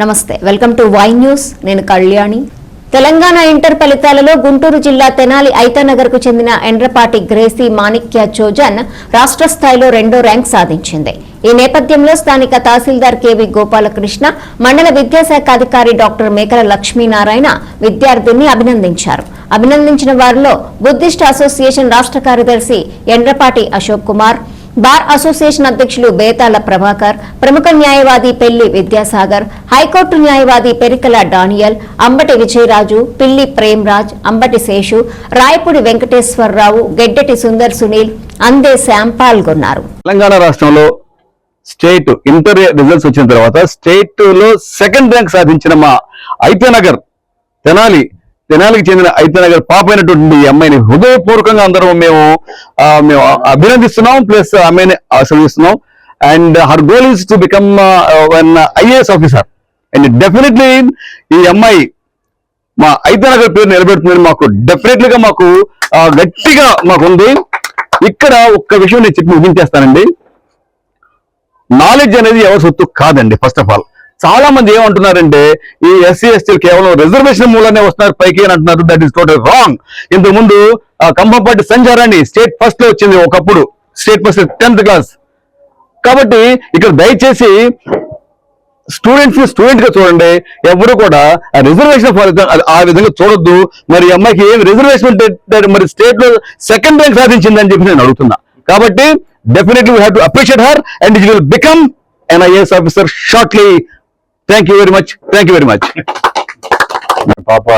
నమస్తే welcome to Y news. నేను Kalyani. Telangana inter ఫలితాలలో గుంటూరు జిల్లా తెనాలి ఐతానగర్కు చెందిన ఎండ్రపాటి గ్రేసీ మాణిక్య చోజన్ రాష్ట్ర స్థాయిలో రెండో ర్యాంక్ సాధించింది. ఈ నేపథ్యంలో స్థానిక తహసీల్దార్ కెవి గోపాలకృష్ణ మండల విద్యాశాఖ అధికారి డాక్టర్ మేకల లక్ష్మీనారాయణ విద్యార్థిని అభినందించారు. అభినందించిన వారిలో బుద్ధిస్ట్ అసోసియేషన్ రాష్ట్ర కార్యదర్శి ఎండ్రపాటి అశోక్ కుమార్ బార్ అసోసియేషన్ అధ్యక్షులు బేతాల ప్రభాకర్ ప్రముఖ న్యాయవాది పెళ్ళి విద్యాసాగర్ హైకోర్టు న్యాయవాది పెరికల డానియల్ అంబటి విజయరాజు పిల్లి ప్రేమ్రాజ్ అంబటి శేషు రాయపూడి వెంకటేశ్వరరావు గెడ్డటి సుందర్ సునీల్ అందే శ్యామ్ పాల్గొన్నారు. తెలంగాణ రాష్ట్రంలో స్టేట్ ఇంటర్ రిజల్ట్స్ వచ్చిన తర్వాత స్టేట్లో సెకండ్ ర్యాంక్ సాధించిన మా ఐతనగర్ తెనాలి తెనాలికి చెందిన ఐతనగర్ పాప అయినటువంటి ఈ అమ్మాయిని హృదయపూర్వకంగా అందరం మేము మేము అభినందిస్తున్నాం ప్లస్ అమ్మాయిని ఆశ్రయిస్తున్నాం and her goal is to become one IAS officer. And definitely ఈ అమ్మాయి మా ఐతనగర్ పేరు నిలబెడుతుందని మాకు డెఫినెట్లీ గా మాకు గట్టిగా మాకుంది ఇక్కడ ఒక్క విషయం నేను చెప్పి ముగించేస్తానండి. నాలెడ్జ్ అనేది ఎవరి సొత్తు కాదండి ఫస్ట్ ఆఫ్ ఆల్ చాలా మంది ఏమంటున్నారంటే ఈ ఎస్సీ ఎస్టీలు కేవలం రిజర్వేషన్ మూలనే వస్తున్నారు పైకి అని అంటున్నారు. దట్ ఈస్ టోటల్ రాంగ్ ఇంతకు ముందు ఆ, సంచారాన్ని స్టేట్ ఫస్ట్లో వచ్చింది ఒకప్పుడు. స్టేట్ ఫస్ట్ టెన్త్ క్లాస్ కాబట్టి ఇక్కడ దయచేసి స్టూడెంట్స్ని స్టూడెంట్గా చూడండి. ఎవరు కూడా ఆ రిజర్వేషన్ ఫలితం ఆ విధంగా చూడొద్దు. మరి అమ్మాయికి ఏం రిజర్వేషన్ మరి స్టేట్లో సెకండ్ ర్యాంక్ సాధించిందని చెప్పి నేను అడుగుతున్నా. కాబట్టి definitely we have to appreciate her and it will become NIS officer shortly thank you very much thank you very much పాప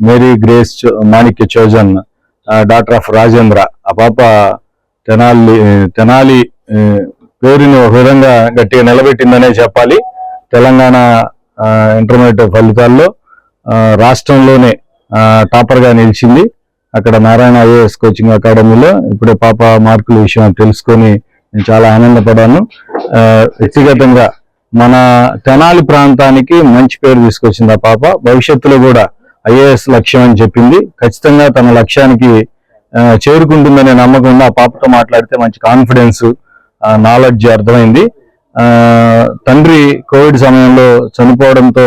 మేరీ గ్రేస్ చో- Manikya chosen doctor of Rajendra. ఆ పాప తెనాలి తెనాలి పేరుని ఒక విధంగా గట్టిగా నిలబెట్టిందనే చెప్పాలి. తెలంగాణ ఇంటర్మీడియట్ ఫలితాల్లో రాష్ట్రంలోనే టాపర్గా నిలిచింది. అక్కడ నారాయణ ఐఏఎస్ కోచింగ్ అకాడమీలో ఇప్పుడే పాప మార్కుల విషయం తెలుసుకొని నేను చాలా ఆనందపడాను. వ్యక్తిగతంగా మన తెనాలి ప్రాంతానికి మంచి పేరు తీసుకొచ్చింది ఆ పాప. భవిష్యత్తులో కూడా ఐఏఎస్ లక్ష్యం అని చెప్పింది. ఖచ్చితంగా తన లక్ష్యానికి చేరుకుంటుందనే నమ్మకం ఉంది. ఆ పాపతో మాట్లాడితే మంచి కాన్ఫిడెన్స్ నాలెడ్జ్ అర్థమైంది. తండ్రి కోవిడ్ సమయంలో చనిపోవడంతో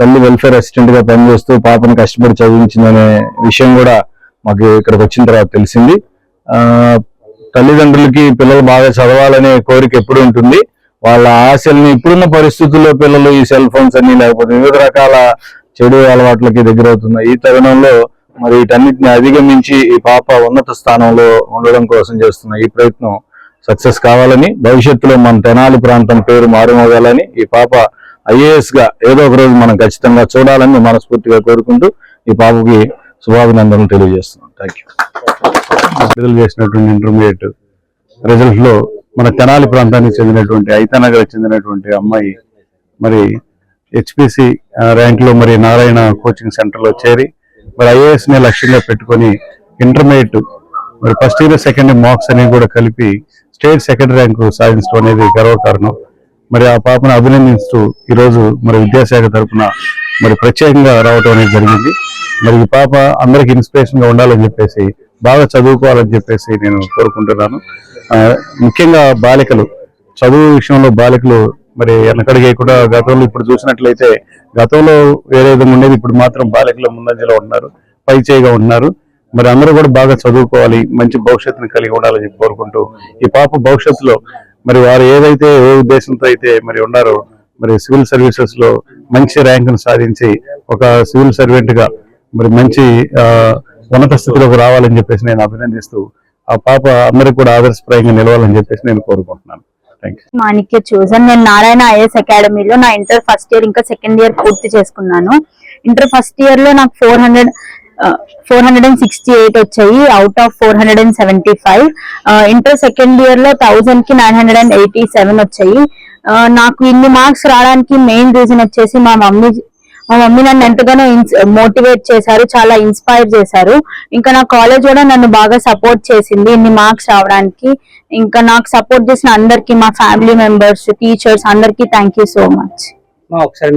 తల్లి వెల్ఫేర్ అసిస్టెంట్గా పనిచేస్తూ పాపని కష్టపడి చదివించిందనే విషయం కూడా మాకు ఇక్కడికి వచ్చిన తర్వాత తెలిసింది. తల్లిదండ్రులకి పిల్లలు బాగా చదవాలనే కోరిక ఎప్పుడు ఉంటుంది. వాళ్ళ ఆశల్ని ఇప్పుడున్న పరిస్థితుల్లో పిల్లలు ఈ సెల్ ఫోన్స్ అన్ని లేకపోతే వివిధ రకాల చెడు అలవాట్లకి దగ్గర అవుతున్నాయి ఈ తరుణంలో మరి వీటన్నిటిని అధిగమించి ఈ పాప ఉన్నత స్థానంలో ఉండడం కోసం చేస్తున్న ఈ ప్రయత్నం సక్సెస్ కావాలని భవిష్యత్తులో మన తెనాలి ప్రాంతం పేరు మారుమోగాలని ఈ పాప ఐఏఎస్గా ఏదో ఒక రోజు మనం ఖచ్చితంగా చూడాలని మనస్ఫూర్తిగా కోరుకుంటూ ఈ పాపకి శుభాభినందనలు తెలియజేస్తున్నాం. థ్యాంక్ యూ చేసినటువంటి ఇంటర్మీడియట్ రిజల్ట్లో మన తెనాలి ప్రాంతానికి చెందినటువంటి ఐతానగర్ చెందినటువంటి అమ్మాయి మరి హెచ్పిసి ర్యాంక్లో మరి నారాయణ కోచింగ్ సెంటర్లో చేరి మరి ఐఏఎస్ని లక్ష్యంగా పెట్టుకొని ఇంటర్మీడియట్ మరి ఫస్ట్ ఇయర్ సెకండ్ మార్క్స్ అనేవి కూడా కలిపి స్టేట్ సెకండ్ ర్యాంక్ సాధించడం అనేది గర్వకారణం. మరి ఆ పాపను అభినందిస్తూ ఈరోజు మరి విద్యాశాఖ తరఫున మరి ప్రత్యేకంగా రావటం అనేది జరిగింది. మరి ఈ పాప అందరికి ఇన్స్పిరేషన్గా ఉండాలని చెప్పేసి బాగా చదువుకోవాలని చెప్పేసి నేను కోరుకుంటున్నాను. ముఖ్యంగా బాలికలు. చదువు విషయంలో బాలికలు మరి వెనకడిగే కూడా గతంలో ఇప్పుడు చూసినట్లయితే గతంలో వేరే విధంగా ఉండేది. ఇప్పుడు మాత్రం బాలికలు ముందంజలో ఉన్నారు. పై చేయిగా ఉన్నారు. మరి అందరూ కూడా బాగా చదువుకోవాలి. మంచి భవిష్యత్తుని కలిగి ఉండాలని చెప్పి కోరుకుంటూ ఈ పాప భవిష్యత్తులో మరి వారు ఏదైతే ఏ ఉద్దేశంతో అయితే మరి ఉన్నారో మరి సివిల్ సర్వీసెస్లో మంచి ర్యాంకును సాధించి ఒక సివిల్ సర్వెంట్గా మరి మంచి ఉన్నత స్థితిలోకి రావాలని చెప్పేసి నేను అభినందిస్తూ ఆ పాప అందరికి కూడా ఆదర్శప్రాయంగా నిలవాలని చెప్పేసి నేను కోరుకుంటున్నాను. మాణిక్య చూసాను. నేను నారాయణ ఐఎస్ అకాడమీలో నా ఇంటర్ ఫస్ట్ ఇయర్ ఇంకా సెకండ్ ఇయర్ పూర్తి చేసుకున్నాను. ఇంటర్ ఫస్ట్ ఇయర్లో నాకు four hundred four hundred and sixty eight వచ్చాయి. Out of four hundred and seventy five inter second ఇయర్లో థౌజండ్కి nine hundred and eighty seven వచ్చాయి. నాకు ఇన్ని మార్క్స్ రావడానికి మెయిన్ రీజన్ వచ్చేసి మా మమ్మీ మా మమ్మీ నన్ను ఎంతగానో మోటివేట్ చేశారు చాలా ఇన్స్పైర్ చేశారు. ఇంకా నా కాలేజ్ కూడా నన్ను బాగా సపోర్ట్ చేసింది ఇన్ని మార్క్స్ రావడానికి. ఇంకా నాకు సపోర్ట్ చేసిన అందరికి మా ఫ్యామిలీ మెంబర్స్ టీచర్స్ అందరికి థ్యాంక్ యూ సో మచ్ ఒకసారి